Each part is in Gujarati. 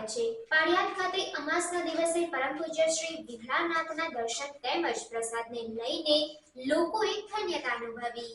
આવ્યા છે. પાળિયાદ ખાતે અમાસના દિવસે પરમ પૂજ્ય શ્રી વિઘ્નાનાથના દર્શન તેમજ પ્રસાદને લઈને લોકોએ ધન્યતા અનુભવી.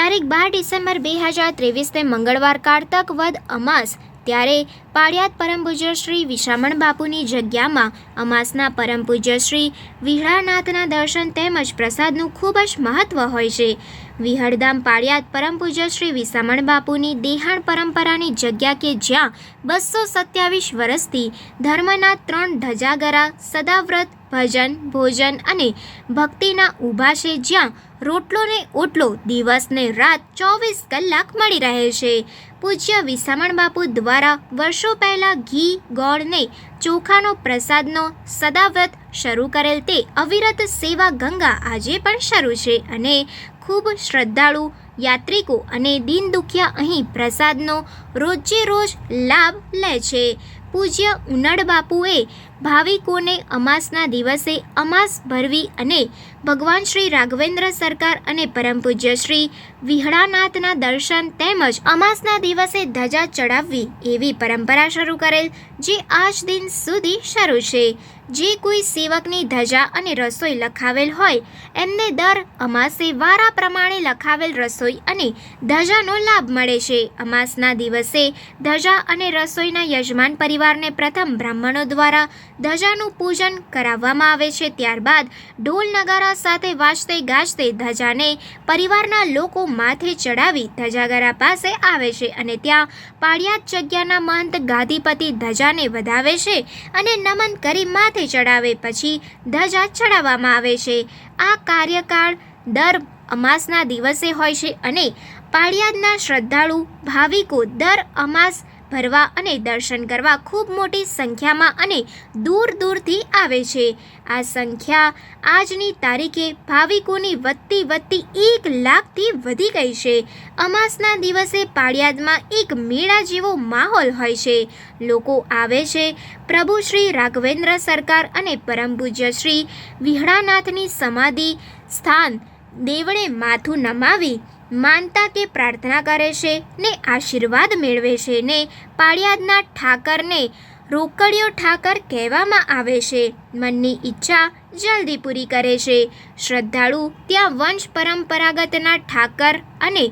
તારીખ બાર ડિસેમ્બર બે હજાર ત્રેવીસને મંગળવાર કારતક વદ અમાસ, ત્યારે પાળિયાદ પરમ પૂજ્ય શ્રી વિશામણ બાપુની જગ્યામાં અમાસના પરમ પૂજ્ય શ્રી વિહળાનાથના દર્શન તેમજ પ્રસાદનું ખૂબ જ મહત્વ હોય છે. વિહળધામ પાળિયાદ પરમ પૂજ્ય શ્રી વિસામણ બાપુની દેહાણ પરંપરાની જગ્યા કે જ્યાં બસો સત્યાવીસ વર્ષથી ધર્મના ત્રણ ધજાગરા, સદાવ્રત, ભજન, ભોજન અને ભક્તિના ઊભા છે, જ્યાં રોટલો ને ઓટલો દિવસ ને રાત ચોવીસ કલાક મળી રહે છે. પૂજ્ય વિસામણ બાપુ દ્વારા વર્ષો પહેલાં ઘી, ગોળ ને ચોખાનો પ્રસાદનો સદાવ્રત શરૂ કરેલ તે અવિરત સેવા ગંગા આજે પણ શરૂ છે અને ખૂબ શ્રદ્ધાળુ યાત્રિકો અને દિન દુખિયા અહીં પ્રસાદનો રોજે રોજ લાભ લે છે. પૂજ્ય ઉનાળ બાપુએ ભાવિકોને અમાસના દિવસે અમાસ ભરવી અને ભગવાન શ્રી રાઘવેન્દ્ર સરકાર અને પરમ પૂજ્ય શ્રી વિહળાનાથના દર્શન તેમજ અમાસના દિવસે ધજા ચડાવવી એવી પરંપરા શરૂ કરેલ જે આજ દિન સુધી શરૂ છે. જે કોઈ સેવકની ધજા અને રસોઈ લખાવેલ હોય, એમને દર અમાસે વારા પ્રમાણે લખાવેલ રસોઈ અને ધજાનો લાભ મળે છે. અમાસના દિવસે ધજા અને રસોઈના યજમાન પરિવારને પ્રથમ બ્રાહ્મણો દ્વારા ધજાનું પૂજન કરાવવામાં આવે છે ત્યારબાદ ઢોલ નગારા સાથે વાજતે ગાજતે ધજાને પરિવારના લોકો માથે ચડાવી ધજાગરા પાસે આવે છે અને ત્યાં પાળિયાત જગ્યાના મહંત ગાદીપતિ ધજાને વધાવે છે અને નમન કરી માથે ચડાવે પછી ધજા ચડાવવામાં આવે છે. આ કાર્યકાળ દર અમાસના દિવસે હોય છે અને પાળિયાદના શ્રદ્ધાળુ ભાવિકો દર અમાસ ભરવા અને દર્શન કરવા ખૂબ મોટી સંખ્યામાં અને દૂર દૂરથી આવે છે. આ સંખ્યા આજની તારીખે ભાવિકોની વધતી વધતી એક લાખથી વધી ગઈ છે. અમાસના દિવસે પાળિયાદમાં એક મેળા જેવો માહોલ હોય છે. લોકો આવે છે. પ્રભુ શ્રી રાઘવેન્દ્ર સરકાર અને પરમ પૂજ્ય શ્રી વિહળાનાથની સમાધિ સ્થાન દેવળે માથું નમાવી માનતા કે પ્રાર્થના કરે છે ને આશીર્વાદ મેળવે છે ને પાળિયાદના ઠાકરને રોકડિયો ઠાકર કહેવામાં આવે છે. મનની ઈચ્છા જલ્દી પૂરી કરે છે. શ્રદ્ધાળુ ત્યાં વંશ પરંપરાગતના ઠાકર અને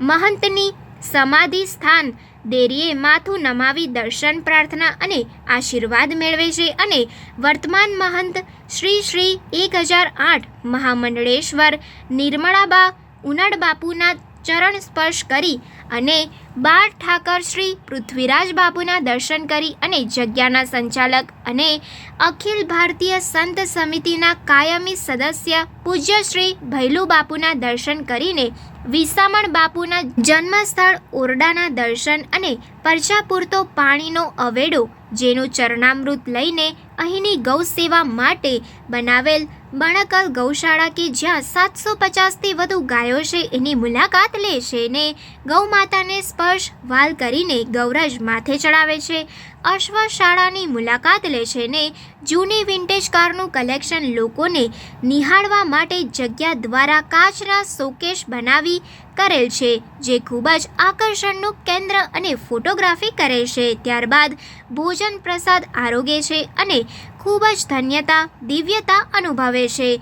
મહંતની સમાધિ સ્થાન દેરીએ માથું નમાવી દર્શન, પ્રાર્થના અને આશીર્વાદ મેળવે છે અને વર્તમાન મહંત શ્રી શ્રી એક હજાર આઠ મહામંડળેશ્વર, નિર્મળાબા ઉનડ બાપુના ચરણ સ્પર્શ કરી અને બાળ ઠાકર શ્રી પૃથ્વીરાજ બાપુના દર્શન કરી અને જગ્યાના સંચાલક અને અખિલ ભારતીય સંત સમિતિના કાયમી સદસ્ય પૂજ્ય શ્રી ભૈલુ બાપુના દર્શન કરીને વિસામણ બાપુના જન્મસ્થળ ઓરડાના દર્શન અને પરચા પૂરતો પાણીનો અવેડો, જેનું ચરણામૃત લઈને અહીંની ગૌ સેવા માટે બનાવેલ બણકલ ગૌશાળા કે જ્યાં સાતસો પચાસથી વધુ ગાયો છે એની મુલાકાત લે છે ને ગૌ માતાને સ્પર્શ વાલ કરીને ગૌરજ માથે ચડાવે છે. અશ્વશાળાની મુલાકાત લે છે ને જૂની વિન્ટેજ કારનું કલેક્શન લોકોને નિહાળવા માટે જગ્યા દ્વારા કાચના શોકેશ બનાવી કરેલ છે, જે ખૂબ જ આકર્ષણનું કેન્દ્ર અને ફોટોગ્રાફી કરે છે. ત્યારબાદ ભોજન પ્રસાદ આરોગે છે અને ખૂબ જ ધન્યતા, દિવ્યતા અનુભવે છે.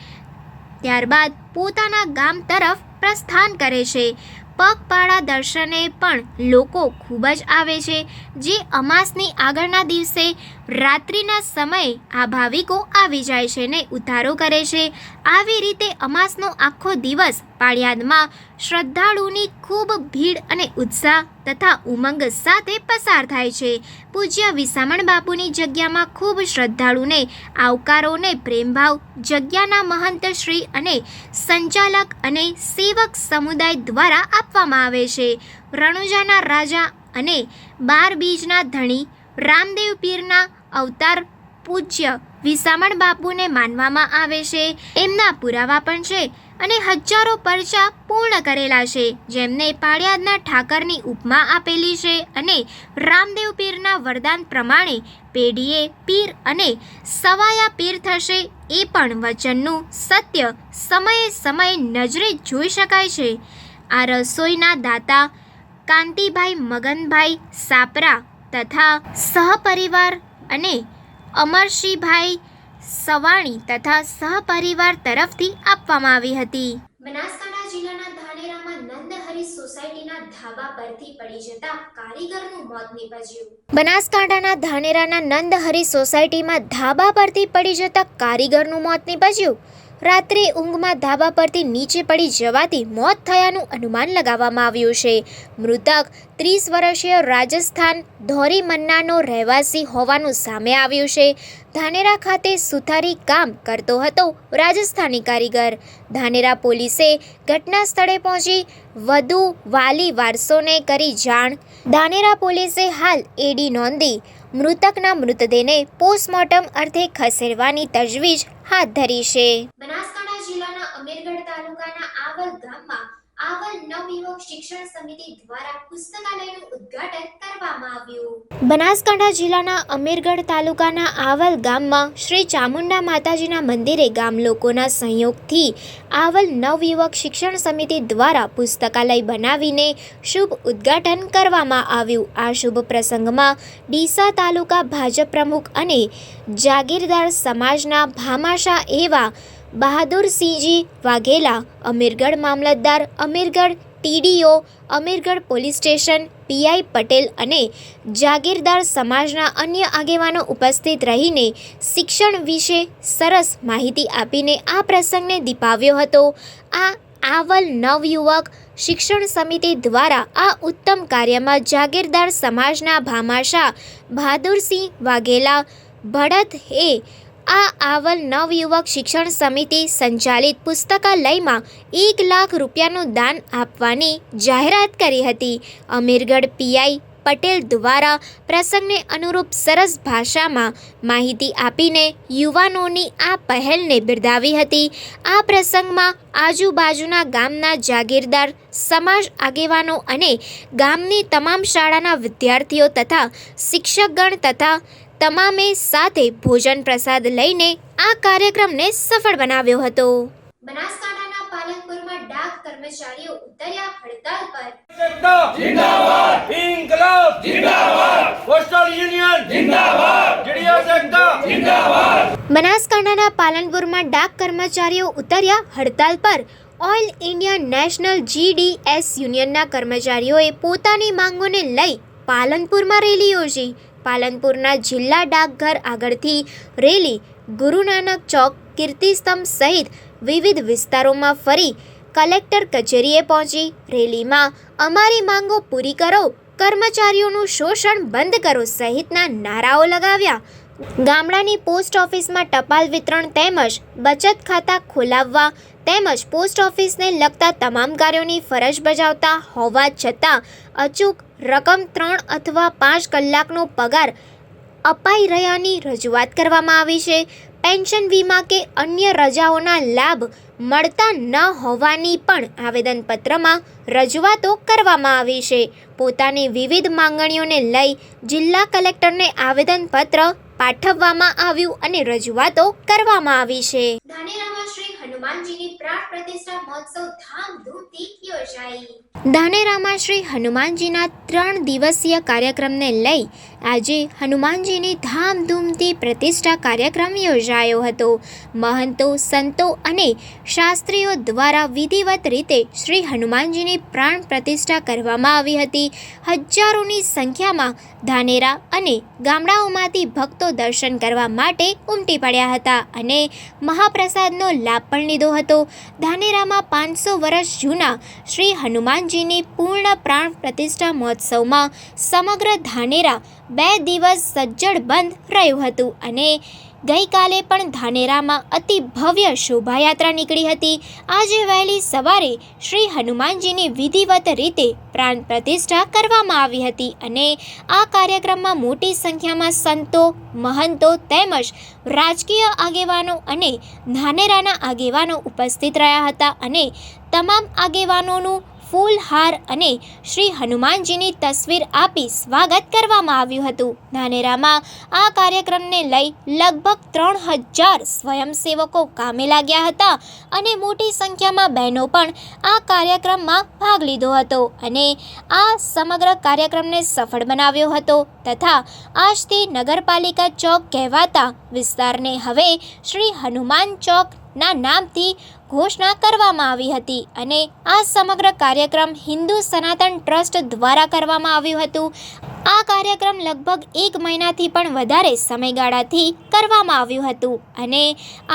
ત્યારબાદ પોતાના ગામ તરફ પ્રસ્થાન કરે છે. પગપાળા દર્શને પણ લોકો ખૂબ જ આવે છે. જે અમાસની આગળના દિવસે રાત્રિના સમયે આ ભાવિકો આવી જાય છે ને ઉધારો કરે છે. આવી રીતે અમાસનો આખો દિવસ પાળિયાદમાં શ્રદ્ધાળુની ખૂબ ભીડ અને ઉત્સાહ તથા ઉમંગ સાથે પસાર થાય છે. પૂજ્ય વિસામણ બાપુની જગ્યામાં ખૂબ શ્રદ્ધાળુને, આવકારોને પ્રેમભાવ, જગ્યાના મહંત શ્રી અને સંચાલક અને સેવક સમુદાય દ્વારા આપવામાં આવે છે. રણુજાના રાજા અને બાર બીજના ધણી રામદેવ પીરના અવતાર પૂજ્ય વિસામણ બાપુને માનવામાં આવે છે. એમના પુરાવા પણ છે અને હજારો પરચા પૂર્ણ કરેલા છે. જેમને પાળિયાદના ઠાકરની ઉપમા આપેલી છે અને રામદેવ પીરના વરદાન પ્રમાણે પેઢીએ પીર અને સવાયા પીર થશે એ પણ વચનનું સત્ય સમયે સમયે નજરે જોઈ શકાય છે. આ રસોઈના દાતા કાંતિભાઈ મગનભાઈ સાપરા તથા સહપરિવાર અને અમરશીભાઈ સવાણી તથા સહપરિવાર તરફથી આપવામાં આવી હતી. બનાસકાંઠા જિલ્લાના ધાનેરામાં નંદહરી સોસાયટીના ધાબા પરથી પડી જતા કારીગરનું મોત નીપજ્યું. બનાસકાંઠાના ધાનેરાના નંદહરી સોસાયટીમાં ધાબા પરથી પડી જતા કારીગરનું મોત નીપજ્યું. રાત્રે ઊંઘમાં ધાબા પરથી નીચે પડી જવાથી મોત થયાનું અનુમાન લગાવવામાં આવ્યું છે. મૃતક ત્રીસ વર્ષીય રાજસ્થાન ધોરી મન્નાનો રહેવાસી હોવાનું સામે આવ્યું છે. ધાનેરા ખાતે સુથારી કામ કરતો હતો રાજસ્થાની કારીગર. ધાનેરા પોલીસે ઘટના સ્થળે પહોંચી વધુ વાલી વારસોને કરી જાણ. ધાનેરા પોલીસે હાલ એડી નોંધી મૃતકના મૃતદેહને પોસ્ટમોર્ટમ અર્થે ખસેડવાની તજવીજ હાથ ધરી છે. બનાસકાંઠા જિલ્લાના અમીરગઢ તાલુકાના આવલ ગામમાં બનાસકાંઠા જિલ્લાના અમીરગઢ તાલુકાના આવલ ગામમાં શ્રી ચામુંડા માતાજીના મંદિરે ગામ લોકોના સહયોગથી આવલ નવયુવક શિક્ષણ સમિતિ દ્વારા પુસ્તકાલય બનાવીને શુભ ઉદ્ઘાટન કરવામાં આવ્યું. આ શુભ પ્રસંગમાં ડીસા તાલુકા ભાજપ પ્રમુખ અને જાગીરદાર સમાજના ભામાશા એવા બહાદુરસિંહજી વાઘેલા, અમીરગઢ મામલતદાર, Amirgadh TDO, Amirgadh police station, PI Patel અને જાગીરદાર સમાજના અન્ય આગેવાનો ઉપસ્થિત રહીને શિક્ષણ વિશે સરસ માહિતી આપીને આ પ્રસંગને દીપાવ્યો હતો. આ આવલ નવયુવક શિક્ષણ સમિતિ દ્વારા આ ઉત્તમ કાર્યમાં જાગીરદાર સમાજના ભામાશા, બહાદુરસિંહ વાઘેલા, ભડત એ આ આવલ નવયુવક શિક્ષણ સમિતિ સંચાલિત પુસ્તકાલયમાં એક લાખ રૂપિયાનું દાન આપવાની જાહેરાત કરી હતી. અમીરગઢ પીઆઈ પટેલ દ્વારા પ્રસંગને અનુરૂપ સરસ ભાષામાં માહિતી આપીને યુવાનોની આ પહેલને બિરદાવી હતી. આ પ્રસંગમાં આજુબાજુના ગામના જાગીરદાર, સમાજ આગેવાનો અને ગામની તમામ શાળાના વિદ્યાર્થીઓ તથા શિક્ષકગણ તથા તમામે સાથે ભોજન પ્રસાદ લઈને આ કાર્યક્રમને સફળ બનાવ્યો હતો. બનાસકાંઠાના પાલનપુરમાં ડાક કર્મચારીઓ ઉતર્યા હડતાલ પર. જિંદાબાદ. ઇન્કલાબ. જિંદાબાદ. પોસ્ટલ યુનિયન જિંદાબાદ. જીડીએસ એકતા. જિંદાબાદ. બનાસકાંઠાના પાલનપુરમાં ડાક કર્મચારીઓ ઉતર્યા હડતાલ પર. ઓઇલ ઇન્ડિયા નેશનલ જીડીએસ યુનિયનના કર્મચારીઓએ પોતાની માંગોને લઈ પાલનપુરમાં રેલી યોજી. પાલનપુરના જિલ્લા ડાકઘર આગળથી રેલી ગુરુ નાનક ચોક, કીર્તિસ્તંભ સહિત વિવિધ વિસ્તારોમાં ફરી કલેક્ટર કચેરીએ પહોંચી રેલીમાં અમારી માંગો પૂરી કરો, કર્મચારીઓનું શોષણ બંધ કરો સહિતના નારાઓ લગાવ્યા. ગામડાની પોસ્ટ ઓફિસમાં ટપાલ વિતરણ તેમજ બચત ખાતા ખોલાવવા તેમજ પોસ્ટ ઓફિસને લગતા તમામ કાર્યોની ફરજ બજાવતા હોવા છતાં અચૂક રકમ ત્રણ અથવા પાંચ કલાકનો પગાર અપાઈ રહ્યાની રજૂઆત કરવામાં આવી છે. પેન્શન વીમા કે અન્ય રજાઓના લાભ મળતા ન હોવાની પણ આવેદનપત્રમાં રજૂઆતો કરવામાં આવી છે. પોતાની વિવિધ માંગણીઓને લઈ જિલ્લા કલેક્ટરને આવેદનપત્ર પાઠવવામાં આવ્યું અને રજૂઆતો કરવામાં આવી છે. હનુમાનજીની પ્રાણ ધાનેરામાં શ્રી હનુમાનજીના ત્રણ દિવસીય કાર્યક્રમને લઈ આજે હનુમાનજીની ધામધૂમથી પ્રતિષ્ઠા કાર્યક્રમ યોજાયો હતો. મહંતો, સંતો અને શાસ્ત્રીઓ દ્વારા વિધિવત રીતે શ્રી હનુમાનજીની પ્રાણ પ્રતિષ્ઠા કરવામાં આવી હતી. હજારોની સંખ્યામાં ધાનેરા અને ગામડાઓમાંથી ભક્તો દર્શન કરવા માટે ઉમટી પડ્યા હતા અને મહાપ્રસાદનો લાભ પણ લીધો હતો. ધાનેરામાં પાંચસો વર્ષ જૂના શ્રી હનુમાનજીની પૂર્ણ પ્રાણ પ્રતિષ્ઠા મહોત્સવમાં સમગ્ર ધાનેરા બે દિવસ સજ્જડ બંધ રહ્યું હતું અને ગઈકાલે પણ ધાનેરામાં અતિ ભવ્ય શોભાયાત્રા નીકળી હતી. આજે વહેલી સવારે શ્રી હનુમાનજીની વિધિવત રીતે પ્રાણ પ્રતિષ્ઠા કરવામાં આવી હતી અને આ કાર્યક્રમમાં મોટી સંખ્યામાં સંતો, મહંતો તેમજ રાજકીય આગેવાનો અને ધાનેરાના આગેવાનો ઉપસ્થિત રહ્યા હતા અને તમામ આગેવાનોનું ફૂલહાર અને શ્રી હનુમાનજીની તસવીર આપી સ્વાગત કરવામાં આવ્યું હતું. ધાનેરામાં આ કાર્યક્રમને લઈ લગભગ ત્રણ હજાર સ્વયંસેવકો કામે લાગ્યા હતા અને મોટી સંખ્યામાં બહેનો પણ આ કાર્યક્રમમાં ભાગ લીધો હતો અને આ સમગ્ર કાર્યક્રમને સફળ બનાવ્યો હતો તથા આજથી નગરપાલિકા ચોક કહેવાતા વિસ્તારને હવે શ્રી હનુમાન ચોકના નામથી ઘોષણા કરવામાં આવી હતી અને આ સમગ્ર કાર્યક્રમ હિન્દુ સનાતન ટ્રસ્ટ દ્વારા કરવામાં આવ્યું હતું. આ કાર્યક્રમ લગભગ એક મહિનાથી પણ વધારે સમયગાળાથી કરવામાં આવ્યું હતું અને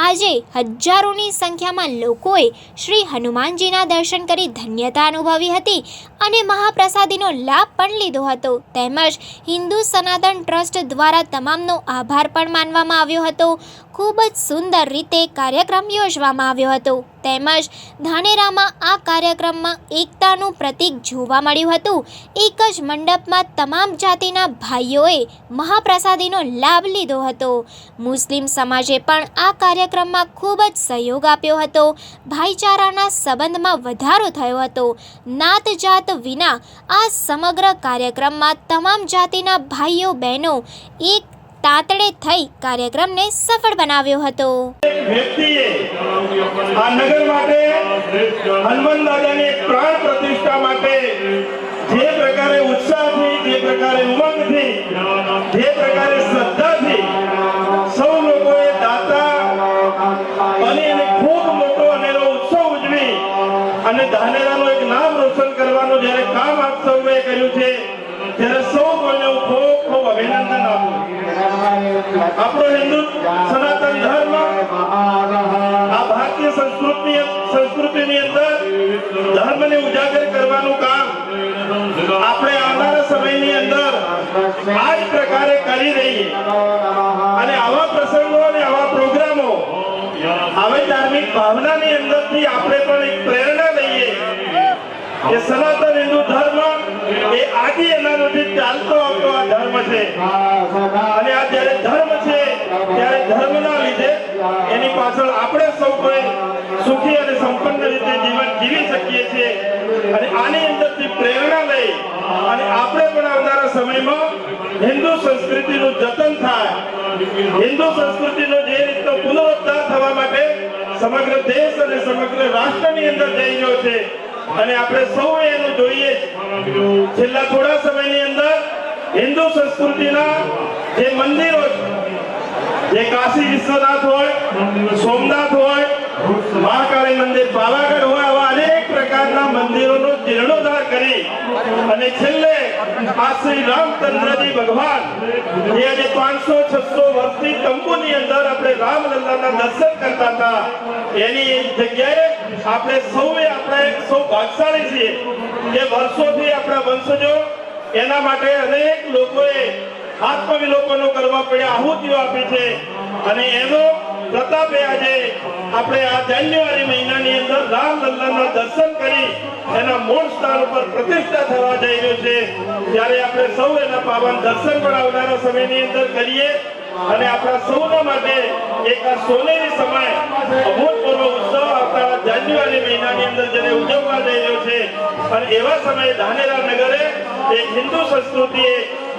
આજે હજારોની સંખ્યામાં લોકોએ શ્રી હનુમાનજીના દર્શન કરી ધન્યતા અનુભવી હતી અને મહાપ્રસાદીનો લાભ પણ લીધો હતો. તેમજ હિન્દુ સનાતન ટ્રસ્ટ દ્વારા તમામનો આભાર પણ માનવામાં આવ્યો હતો. ખૂબ જ સુંદર રીતે કાર્યક્રમ યોજવામાં આવ્યો હતો. તેમજ ધાનેરામાં આ કાર્યક્રમમાં એકતાનું પ્રતીક જોવા મળ્યું હતું. એક જ મંડપમાં તમામ જાતિના ભાઈઓએ મહાપ્રસાદીનો લાભ લીધો હતો. મુસ્લિમ સમાજે પણ આ કાર્યક્રમમાં ખૂબ જ સહયોગ આપ્યો હતો. ભાઈચારાના સંબંધમાં વધારો થયો હતો. નાત જાત વિના આ સમગ્ર કાર્યક્રમમાં તમામ જાતિના ભાઈઓ બહેનો એક તાતડે થઈ કાર્યક્રમને સફળ બનાવ્યો હતો. વ્યક્તિએ આ નગર માટે હનુમાન દાદાની પ્રાણ પ્રતિષ્ઠા માટે જે પ્રકારે ઉત્સાહથી, જે પ્રકારે ઉમંગથી, જે પ્રકારે શ્રદ્ધાથી સૌ લોકોએ દાતા અને ખૂબ મોટો અનેરો ઉત્સવ ઉજવી અને ધાનેરાનું એક નામ રોશન કરવાનું જ્યારે કામ આપ સૌએ કર્યું છે, ત્યારે સૌ કોઈને હું ખૂબ ખૂબ અભિનંદન આપું આપણો હિન્દુ સનાતન ધર્મ સંસ્કૃતિ સંસ્કૃતિની અંદર ધર્મને ઉજાગર કરવાનું કામ આપણે આવનારા સમયની અંદર આ જ પ્રકારે કરી રહીએ. અને આવા પ્રસંગો અને આવા પ્રોગ્રામો આવી ધાર્મિક ભાવનાની અંદરથી આપણે પણ એક પ્રેરણા લઈએ કે સનાતન હિન્દુ ધર્મ એ આદિ એનાથી ચાલતો આવતો આ ધર્મ છે. અને આ જયારે ધર્મ છે ત્યારે ધર્મના લીધે એની પાછળ આપણે સૌ કોઈ સુખી અને સંપન્ન રીતે જીવન જીવી શકીએ છીએ. અને આની અંદરથી પ્રેરણા લઈ અને આપણે પણ આવનારા સમયમાં હિન્દુ સંસ્કૃતિનું જતન થાય. હિન્દુ સંસ્કૃતિનો જે રીતનો પુનરુદ્ધાર થવા માટે સમગ્ર દેશ અને સમગ્ર રાષ્ટ્રની અંદર જઈ રહ્યો છે. અને આપણે સૌએ એનું જોઈએ છેલ્લા થોડા સમયની અંદર હિન્દુ સંસ્કૃતિના જે મંદિરો છે જે કાશી વિશ્વનાથ હોય સોમનાથ હોય મહાકાળી મંદિર પાવાગઢ હોય, આવા અનેક પ્રકારના મંદિરોનો જીર્ણોદ્ધાર કરી. અને છેલ્લે આ શ્રી રામચંદ્રજી ભગવાન, જે આજે પાંચસો, છસો વર્ષથી તંબુની અંદર આપણે રામલલ્લાના દર્શન કરતા હતા. એની જગ્યાએ આપણે સૌએ, આપણે સૌ ભાગશાળી છીએ કે વર્ષોથી આપણા વંશજો એના માટે અનેક લોકોએ આત્મવિલોપનો કરવા પડ્યા આહુતિઓ આપી છે. અને એનો પ્રતાપે આજે આપણે આ જાન્યુઆરી મહિનાની અંદર રામલલ્લાના દર્શન કરી એના મૂળ સ્થાન ઉપર પ્રતિષ્ઠા થવા જઈ રહ્યો છે. ત્યારે આપણે સૌ એના પાવન દર્શન પણ આવનારા સમયની અંદર કરીએ અને આપણા સૌના માટે એક આ સોનેરી સમય, અભૂતપૂર્વ ઉત્સવ આવતા જાન્યુઆરી મહિનાની અંદર જેને ઉજવવા જઈ રહ્યો છે. અને એવા સમયે ધાનેરા નગરે એક હિન્દુ સંસ્કૃતિએ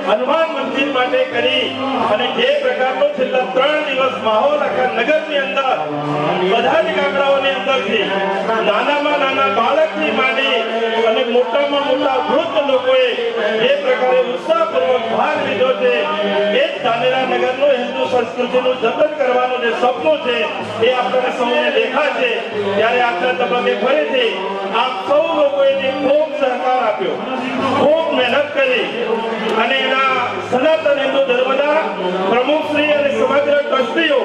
હનુમાન મંદિર માટે કરી અને જે પ્રકારનો છેલ્લા ત્રણ દિવસ માહોલ આખા નગરની અંદર બધા જ ગામડાઓની અંદરથી નાનામાં નાના બાળકથી માંડી અને મોટામાં મોટા વૃદ્ધ લોકોએ જે પ્રકારે ઉત્સાહપૂર્વક ભાગ લીધો છે, એ જ ધાનેરા નગરનું હિન્દુ સંસ્કૃતિનું જતન કરવાનું જે સપનું છે, એ આપણને સૌને દેખાશે. ત્યારે આજના તબક્કે ફરીથી આપ સૌ લોકોએ જે ખૂબ સહકાર આપ્યો, ખૂબ મહેનત કરી અને એના સનાતન હિન્દુ ધર્મના પ્રમુખશ્રી અને સમગ્ર ટ્રસ્ટીઓ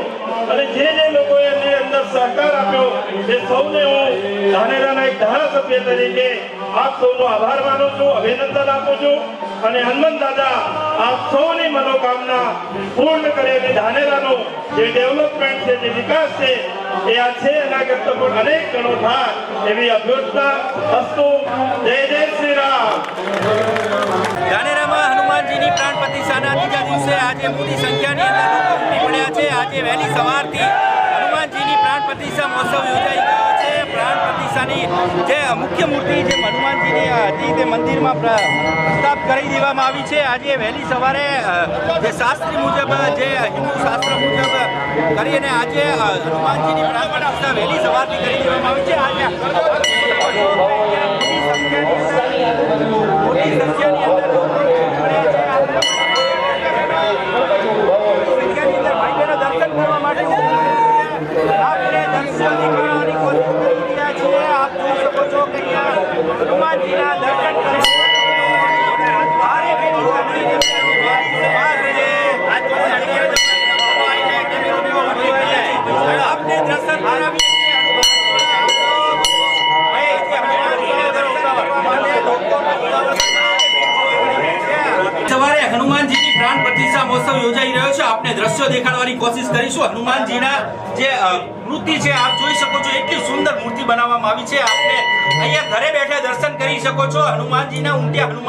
અને જે જે લોકોએ એમની અંદર સહકાર આપ્યો, એ સૌને હું ધાનેરાના એક ધારાસભ્ય તરીકે આપ સૌનો આભાર માનું છું, અભિનંદન આપું છું અને હનુમાન દાદા, આપ સૌની મનોકામના પૂર્ણ કરે અને ધાનેરાનો જે ડેવલપમેન્ટ છે, જે વિકાસ છે એ આ છે એવી અભ્યર્થના અસ્તુ. જય જય શ્રી હનુમાનજીની પ્રાણ પ્રતિષ્ઠાના બીજા દિવસે આજે મોટી સંખ્યાની અંદર છે. આજે વહેલી સવારથી હનુમાનજીની પ્રાણ પ્રતિષ્ઠા મહોત્સવ યોજાઈ ગયો પ્રાણ પ્રતિષ્ઠાની જે મુખ્ય મૂર્તિ જે હનુમાનજીની હતી, તે મંદિરમાં પ્ર- પ્રસ્થાપ કરી દેવામાં આવી છે. આજે વહેલી સવારે જે શાસ્ત્રી મુજબ, જે હિન્દુ શાસ્ત્ર મુજબ કરીને આજે હનુમાનજીની પ્રાણ પ્રતિષ્ઠા વહેલી સવારથી કરી દેવામાં આવી છે. આજે મોટી સંખ્યાની અંદર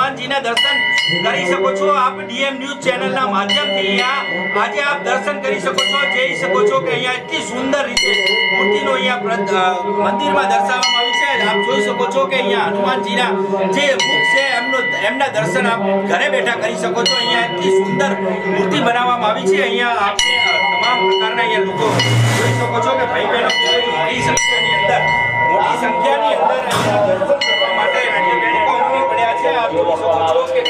હનુમાનજીના દર્શન કરી શકો છો. આપ ડીએમ ન્યૂઝ ચેનલના માધ્યમથી અહીંયા આજે આપ દર્શન કરી શકો છો, જઈ શકો છો કે અહીંયા એટલી સુંદર રીતે મૂર્તિનો અહીંયા મંદિરમાં દર્શાવવામાં આવી છે. આપ જોઈ શકો છો કે અહીંયા હનુમાનજીના જે મુખ છે, એમનો, એમના દર્શન આપ ઘરે બેઠા કરી શકો છો. અહીંયા એટલી સુંદર મૂર્તિ બનાવવામાં આવી છે. અહીંયા આપને તમામ પ્રકારના અહીંયા લોકો જોઈ શકો છો કે ભાઈ બહેનો મોટી સંખ્યાની અંદર, મોટી સંખ્યાની અંદર અહીંયા છે આપ જોઈ શકો કે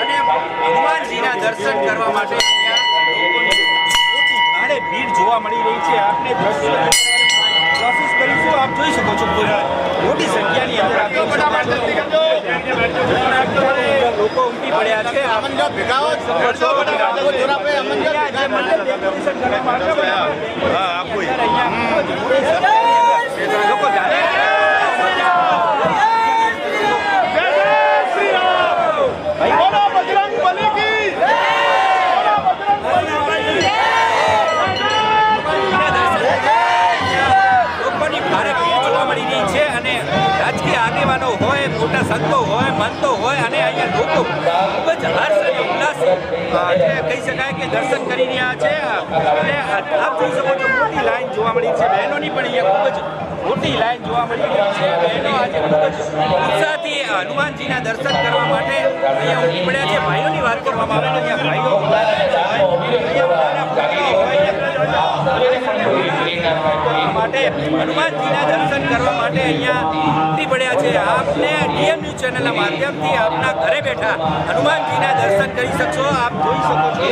અને હનુમાનજીના દર્શન કરવા માટે ભારે ભીડ જોવા મળી રહી છે. આપને દ્રશ્યો કોશિશ કરીશું. આપ જોઈ શકો છો મોટી સંખ્યાની અંદર. લોકો ઉમટી પડ્યા છે આપ દર્શન કરી રહ્યા છે અને આપ જોઈ શકો છો મોટી લાઈન જોવા મળી છે બહેનોની પણ અહીંયા ખૂબ જ મોટી લાઈન જોવા મળી રહી છે બહેનો આજે ખૂબ જ ઉત્સાહથી હનુમાનજીના દર્શન કરવા માટે અહીંયા ઉમટી છે ભાઈઓની વાત કરવામાં આવે તો અહીંયા ભાઈઓ માટે હનુમાનજીના દર્શન કરવા માટે અહીંયા પડ્યા છે. આપને ડીએમ ન્યૂઝ ચેનલના માધ્યમથી આપના ઘરે બેઠા હનુમાનજીના દર્શન કરી શકશો. આપ જોઈ શકો છો.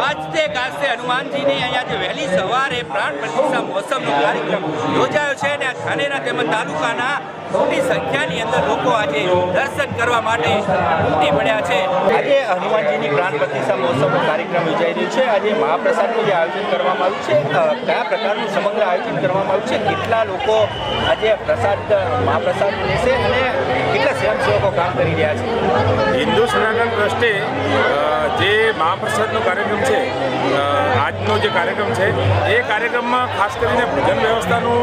વાજતે ગાજતે હનુમાનજીની અહીંયા જે વહેલી સવારે પ્રાણ પ્રતિષ્ઠા મહોત્સવનો કાર્યક્રમ યોજાયો છે અને આ ધાનેરા તેમજ તાલુકાના મોટી સંખ્યાની અંદર લોકો આજે દર્શન કરવા માટે ઉમટી પડ્યા છે. આજે હનુમાનજીની પ્રાણ પ્રતિષ્ઠા મહોત્સવનો કાર્યક્રમ યોજાઈ રહ્યો છે. આજે મહાપ્રસાદનું જે આયોજન કરવામાં આવ્યું છે. કયા પ્રકારનું સમગ્ર આયોજન કરવામાં આવ્યું છે? કેટલા લોકો આજે પ્રસાદ મહાપ્રસાદ લેશે અને કેટલા સ્વયંસેવકો કામ કરી રહ્યા છે? હિન્દુ સનાતન ટ્રસ્ટે જે મહાપ્રસાદનો કાર્યક્રમ છે આજનો જે કાર્યક્રમ છે, એ કાર્યક્રમમાં ખાસ કરીને ભોજન વ્યવસ્થાનું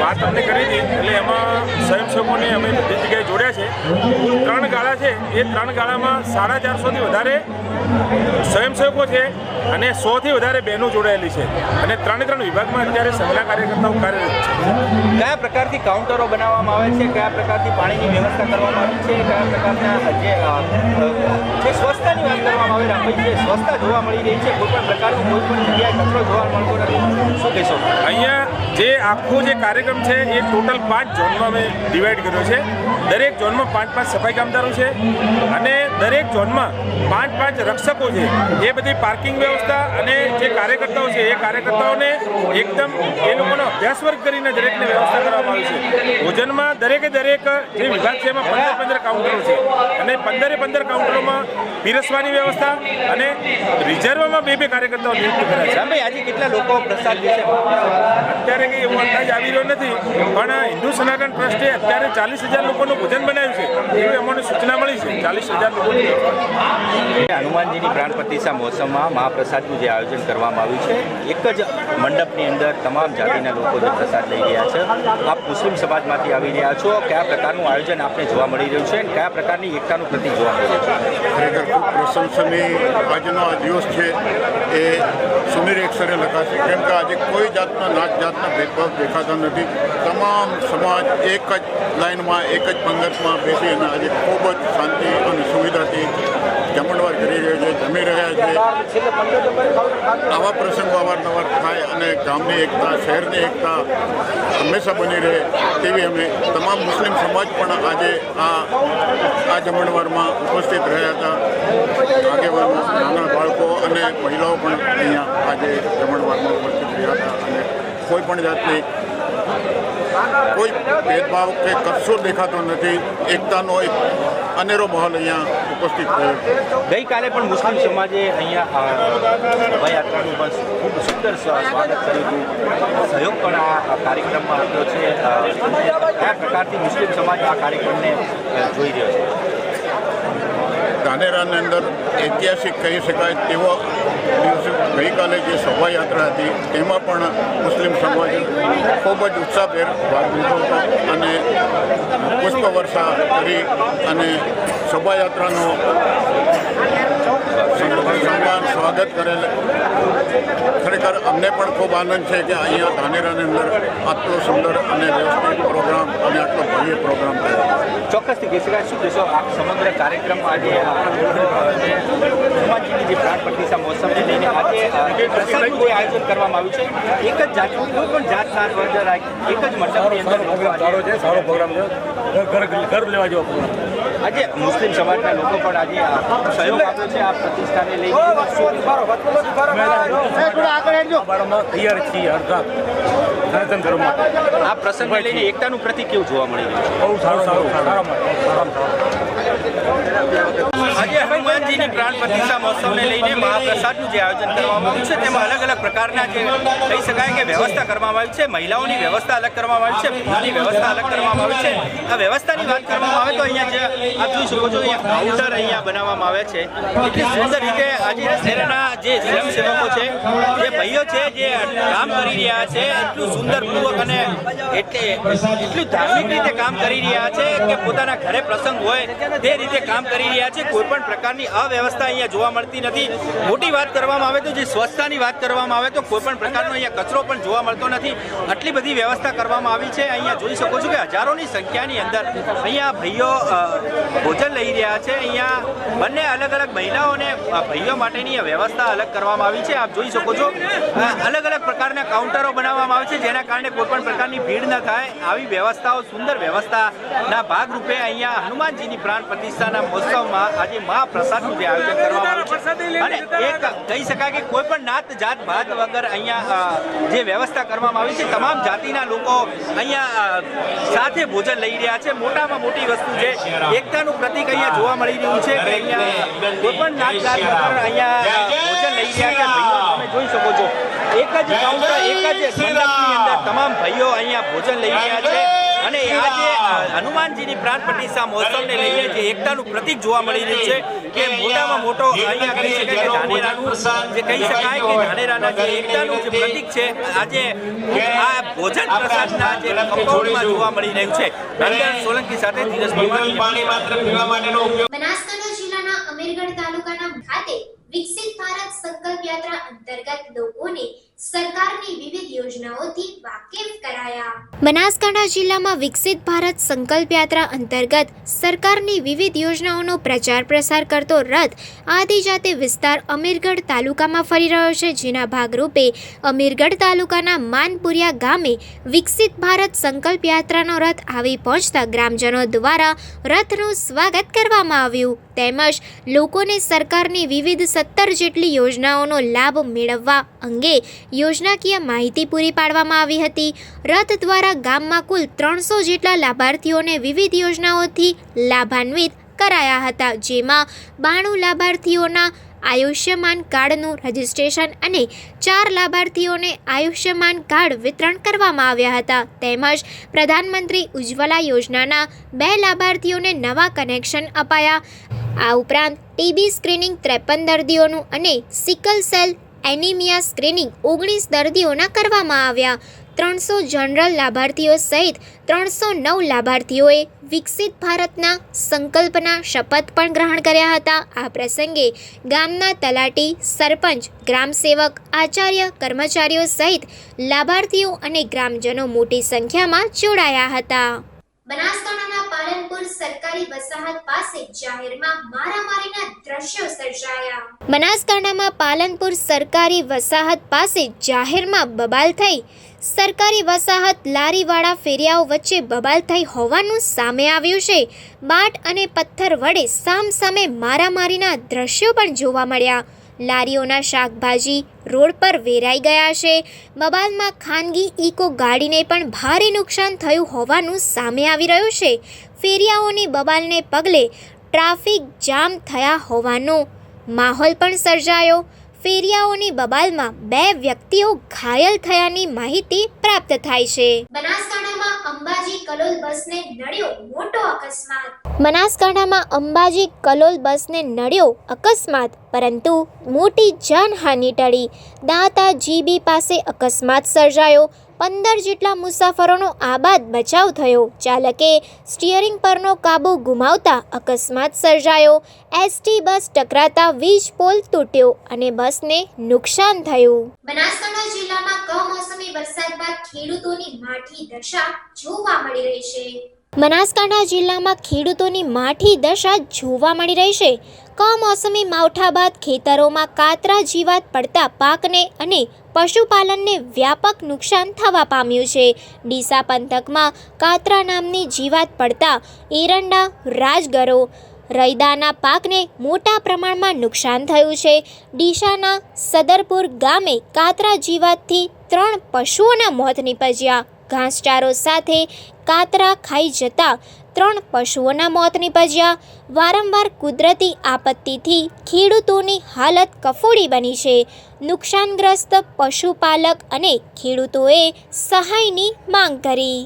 વાત અમને કરી હતી, એટલે એમાં સ્વયંસેવકોને અમે બધી જગ્યાએ જોડ્યા છે. ત્રણ ગાળા છે, એ ત્રણ ગાળામાં સાડા ચારસોથી વધારે સ્વયંસેવકો છે અને સોથી વધારે બહેનો જોડાયેલી છે. અને ત્રણે ત્રણ વિભાગમાં અત્યારે સંઘના કાર્યકર્તાઓ કાર્યરત છે. કયા પ્રકારથી કાઉન્ટરો બનાવવામાં આવે છે? કયા પ્રકારથી પાણીની વ્યવસ્થા કરવામાં આવી છે? કયા પ્રકારના જે સ્વચ્છતાની વાત કરવામાં આવે છે જે સ્વચ્છતા જોવા મળી રહી છે કોઈ પણ પ્રકારનો કોઈ પણ જગ્યાએ કચરો જોવા મળતો નથી. શું કહેશો? અહીંયા જે આખો જે કાર્યક્રમ છે એ ટોટલ પાંચ ઝોનમાં અમે ડિવાઈડ કર્યો છે. દરેક ઝોનમાં પાંચ પાંચ સફાઈ કામદારો છે અને દરેક ઝોનમાં પાંચ પાંચ રક્ષકો છે. એ બધી પાર્કિંગ વ્યવસ્થા અને જે કાર્યકર્તાઓ છે એ કાર્યકર્તાઓને એકદમ એ લોકોનો અભ્યાસ વર્ગ કરીને દરેકને વ્યવસ્થા કરવામાં આવી છે. ભોજનમાં દરેકે દરેક જે વિભાગ છે એમાં પંદર પંદર કાઉન્ટરો છે. અને પંદરે પંદર કાઉન્ટરોમાં પીરસવાની વ્યવસ્થા અને રિઝર્વમાં બે બે કાર્યકર્તાઓ નિયુક્ત કર્યા છે. રામભાઈ આજે કેટલા લોકો પ્રસાદ લેશે? અત્યારે કંઈ એવો અંદાજ આવી રહ્યો નથી પણ હિન્દુ સનાતન ટ્રસ્ટે અત્યારે ચાલીસ હજાર લોકોનું ભોજન બનાવ્યું છે, એવી અમને સૂચના મળી છે, ચાલીસ હજાર લોકોની હનુમાનજીની પ્રાણ પ્રતિષ્ઠા મહોત્સવમાં મહાપ્રસાદનું જે આયોજન કરવામાં આવ્યું છે, એક જ મંડપની અંદર તમામ જાતિના લોકો જે પ્રસાદ લઈ રહ્યા છે. આપ મુસ્લિમ સમાજમાંથી આવી રહ્યા છો. કયા પ્રકારનું આયોજન આપને જોવા મળી રહ્યું છે? અને કયા પ્રકારની એકતાનું પ્રતિક જોવા મળી રહ્યું છે? ખરેખર ખૂબ પ્રશંસનીય આજનો આ દિવસ છે. એ સુમેરી અક્ષરે લખાશે. કેમ કે આજે કોઈ જાતના નાત જાતના ભેદભાવ દેખાતા નથી. તમામ સમાજ એક જ લાઇનમાં એક જ પંગતમાં બેસી અને આજે ખૂબ જ શાંતિ અને સુવિધાથી જમણવાર કરી રહ્યા છે, જમી રહ્યા છે. આવા પ્રસંગો અવારનવાર થાય અને ગામની એકતા, શહેરની એકતા હંમેશા બની રહે તેવી અમે તમામ મુસ્લિમ સમાજ પણ આજે આ આ જમણવારમાં ઉપસ્થિત રહ્યા હતા. આગેવાનો, નાના બાળકો અને મહિલાઓ પણ અહીંયા આજે જમણવારમાં ઉપસ્થિત રહ્યા હતા અને કોઈ પણ જાતની કોઈ ભેદભાવ કે કશો દેખાતો નથી. એકતાનો એક અનેરો માહોલ અહીંયા ઉપસ્થિત થયો. ગઈકાલે પણ મુસ્લિમ સમાજે અહીંયા શોભાયાત્રાનું બસ ખૂબ સુંદર સ્વા- સ્વાગત કર્યું હતું. સહયોગ પણ આ કાર્યક્રમમાં આપ્યો છે. કયા પ્રકારથી મુસ્લિમ સમાજ આ કાર્યક્રમને જોઈ રહ્યો છે. ધાનેરાની અંદર ઐતિહાસિક કહી શકાય તેવો ગઈકાલે જે શોભાયાત્રા હતી, તેમાં પણ મુસ્લિમ સમાજે ખૂબ જ ઉત્સાહભેર ભાગ લીધો હતો અને પુષ્પવર્ષા કરી અને શોભાયાત્રાનો સન્માન સ્વાગત કરેલ. ખરેખર અમને પણ ખૂબ આનંદ છે કે અહીંયા ધાનેરાની અંદર આટલો સુંદર અને વ્યવસ્થિત પ્રોગ્રામ અને આટલો ભવ્ય પ્રોગ્રામ થયો. ચોક્કસથી શકાય શું કહેશો? આ સમગ્ર કાર્યક્રમ આજે હનુમાનજીની જે પ્રાણ પ્રતિષ્ઠા મહોત્સવને લઈને આજે અ, જે આયોજન કરવામાં આવ્યું છે એક જ જાતનું કોઈ પણ જાત સાત વર્ગ એક જ મંડપની અંદર લોકો આજે છે સારો પ્રોગ્રામ છે. ઘર ઘર લેવા જેવો પ્રોગ્રામ આજે મુસ્લિમ સમાજના લોકો પણ આજે આ સહયોગ આપ્યો છે આ પ્રતિષ્ઠાને બાળમાં તૈયાર છીએ અડધા સનાતન ધર્મમાં. આ પ્રસંગને લઈને એકતાનું પ્રતિક કેવું જોવા મળી રહ્યું છે? બહુ સારું સારું સારામાં. આજે હનુમાનજીની પ્રાણ પ્રતિષ્ઠા મહોત્સવને લઈને મહાપ્રસાદનું જે આયોજન કરવામાં આવ્યું છે, તેમાં અલગ અલગ પ્રકારના જે કહી શકાય કે વ્યવસ્થા કરવામાં આવી છે, મહિલાઓની વ્યવસ્થા અલગ કરવામાં આવી છે બહેનોની વ્યવસ્થા અલગ કરવામાં આવી છે. આ વ્યવસ્થાની વાત કરવામાં આવે તો અહીંયા જે આપ જોઈ શકો અહીંયા કાઉન્ટર અહીંયા બનાવવામાં આવે છે. એટલી સુંદર રીતે આજે શહેરના જે સ્વયંસેવકો છે, જે ભાઈઓ છે, જે કામ કરી રહ્યા છે, એટલું સુંદરપૂર્વક અને એટલે એટલું ધાર્મિક રીતે કામ કરી રહ્યા છે કે પોતાના ઘરે પ્રસંગ હોય, તે રીતે કામ કરી રહ્યા છે. કોઈ પણ પ્રકારની અવ્યવસ્થા અહીંયા જોવા મળતી નથી. મોટી વાત કરવામાં આવે તો જે સ્વચ્છતાની વાત કરવામાં આવે તો કોઈ પણ પ્રકારનો અહીંયા કચરો પણ જોવા મળતો નથી. આટલી બધી વ્યવસ્થા કરવામાં આવી છે. અહીંયા જોઈ શકો છો કે હજારોની સંખ્યાની અંદર અહીંયા ભાઈઓ ભોજન લઈ રહ્યા છે. અહીંયા બંને અલગ અલગ મહિલાઓને ભાઈઓ માટેની વ્યવસ્થા અલગ કરવામાં આવી છે. આપ જોઈ શકો છો અલગ અલગ પ્રકારના કાઉન્ટરો બનાવવામાં આવે છે, જેના કારણે કોઈ પણ પ્રકારની ભીડ ન થાય. આવી વ્યવસ્થાઓ સુંદર વ્યવસ્થાના ભાગરૂપે અહીંયા હનુમાનજીની પ્રાણ પ્રતિષ્ઠાના મહોત્સવમાં આજે મહાપ્રસાદનું જે આયોજન કરવામાં આવ્યું છે. એક કહી શકાય કે કોઈ પણ નાત જાત ભાત વગર અહીંયા જે વ્યવસ્થા કરવામાં આવી છે તમામ જાતિના લોકો અહીંયા સાથે ભોજન લઈ રહ્યા છે. મોટામાં મોટી વસ્તુ છે. એકતાનું પ્રતિક અહીંયા જોવા મળી રહ્યું છે કે અહીંયા કોઈ પણ નાત જાત વગર અહીંયા ભોજન લઈ રહ્યા છે. તમે જોઈ શકો છો. એક જ કાઉન્ટર એક જ મંડપની અંદર તમામ ભાઈઓ અહીંયા ભોજન લઈ રહ્યા છે. અને આ જે અ, હનુમાનજીની પ્રાણ પ્રતિષ્ઠા મહોત્સવને લઈને જે એકતાનું પ્રતિક જોવા મળી રહ્યું છે કે મોટામાં મોટો અહીંયા કહી શકાય કે ધાનેરાનું જે કહી શકાય કે ધાનેરાના જે એકતાનું જે પ્રતિક છે આજે આ ભોજન પ્રસાદના જે કમ્પાઉન્ડમાં જોવા મળી રહ્યું છે. નંદન સોલંકી સાથે ધીરજ પરમાર બનાસકાંઠા જિલ્લાના અમીરગઢ તાલુકાના ખાતે વિકસિત ભારત સંકલ્પ યાત્રા અંતર્ગત લોકોને સરકારની વિવિધ યોજનાઓથી વાકેફ બનાસકાંઠા જિલ્લામાં વિકસિત ભારત સંકલ્પ યાત્રા અંતર્ગત સરકારની વિવિધ યોજનાઓનો પ્રચાર પ્રસાર કરતો રથ આદિજાતિ વિસ્તાર અમીરગઢ તાલુકામાં ફરી રહ્યો છે, જેના ભાગરૂપે અમીરગઢ તાલુકાના માનપુરિયા ગામે વિકસિત ભારત સંકલ્પ યાત્રાનો રથ આવી પહોંચતા ગ્રામજનો દ્વારા રથનું સ્વાગત કરવામાં આવ્યું. તેમજ લોકોને સરકારની વિવિધ સત્તર જેટલી યોજનાઓનો લાભ મેળવવા અંગે યોજનાકીય માહિતી પૂરી પાડવામાં આવી હતી. રથ દ્વારા ગામમાં કુલ ત્રણસો જેટલા લાભાર્થીઓને વિવિધ યોજનાઓથી લાભાન્વિત કરાયા હતા, જેમાં બાણું લાભાર્થીઓના આયુષ્યમાન કાર્ડનું રજિસ્ટ્રેશન અને ચાર લાભાર્થીઓને આયુષ્યમાન કાર્ડ વિતરણ કરવામાં આવ્યા હતા. તેમજ પ્રધાનમંત્રી ઉજ્જવલા યોજનાના બે લાભાર્થીઓને નવા કનેક્શન અપાયા. આ ઉપરાંત ટીબી સ્ક્રીનિંગ ત્રેપન દર્દીઓનું અને સિકલ સેલ એનિમિયા સ્ક્રીનિંગ ઓગણીસ દર્દીઓના કરવામાં આવ્યા. ત્રણસો જનરલ લાભાર્થીઓ સહિત ત્રણસો નવ લાભાર્થીઓએ વિકસિત ભારતના સંકલ્પના શપથ પણ ગ્રહણ કર્યા હતા. આ પ્રસંગે ગામના તલાટી સરપંચ, ગ્રામસેવક, આચાર્ય, કર્મચારીઓ સહિત લાભાર્થીઓ અને ગ્રામજનો મોટી સંખ્યામાં જોડાયા હતા. બનાસકાંઠાના પાલનપુર સરકારી વસાહત પાસે જાહેરમાં મારામારીના દ્રશ્યો સર્જાયા. બનાસકાંઠામાં પાલનપુર સરકારી વસાહત પાસે જાહેરમાં બબાલ થઈ. સરકારી વસાહત લારીવાળા ફેરિયાઓ વચ્ચે બબાલ થઈ હોવાનું સામે આવ્યું છે. બાટ અને પથ્થર વડે સામસામે મારામારીના દ્રશ્યો પણ જોવા મળ્યા. લારીઓના શાકભાજી રોડ પર વેરાઈ ગયા છે. બબાલમાં ખાનગી ઇકો ગાડીને પણ ભારે નુકસાન થયું હોવાનું સામે આવી રહ્યું છે. ફેરિયાઓની બબાલને પગલે ટ્રાફિક જામ થયા હોવાનો માહોલ પણ સર્જાયો. ફેરિયાઓની બબાલમાં બે વ્યક્તિઓ ઘાયલ થયાની માહિતી પ્રાપ્ત થાય છે. બનાસકાંઠામાં અંબાજી કલોલ બસને નડ્યો મોટો અકસ્માત. બનાસકાંઠામાં અંબાજી કલોલ બસને નડ્યો અકસ્માત પરંતુ મોટી જાનહાનિ ટળી. દાતા જીબી પાસે અકસ્માત સર્જાયો. પંદર જેટલા મુસાફરોનો આબાદ બચાવ થયો. ચાલકે સ્ટીયરિંગ પરનો કાબુ ગુમાવતા અકસ્માત સર્જાયો. એસટી બસ ટકરાતા વીજ પોલ તૂટ્યો અને બસને નુકસાન થયું. બનાસકાંઠા જિલ્લામાં કમોસમી વરસાદ બાદ ખેડૂતોની માઠી દશા જોવા મળી રહી છે. બનાસકાંઠા જિલ્લામાં ખેડૂતોની માઠી દશા જોવા મળી રહી છે. કમોસમી માવઠા બાદ ખેતરોમાં કાતરા જીવાત પડતા પાકને અને પશુપાલનને વ્યાપક નુકસાન થવા પામ્યું છે. ડીસા પંથકમાં કાતરા નામની જીવાત પડતા એરંડા, રાજગરો, રૈદાના પાકને મોટા પ્રમાણમાં નુકસાન થયું છે. ડીસાના સદરપુર ગામે કાતરા જીવાતથી ત્રણ પશુઓના મોત નીપજ્યા. ઘાસચારો સાથે કાતરા ખાઈ જતા ત્રણ પશુઓના મોત નીપજ્યા. વારંવાર કુદરતી આપત્તિથી ખેડૂતોની હાલત કફોડી બની છે. નુકસાનગ્રસ્ત પશુપાલક અને ખેડૂતોએ સહાયની માંગ કરી.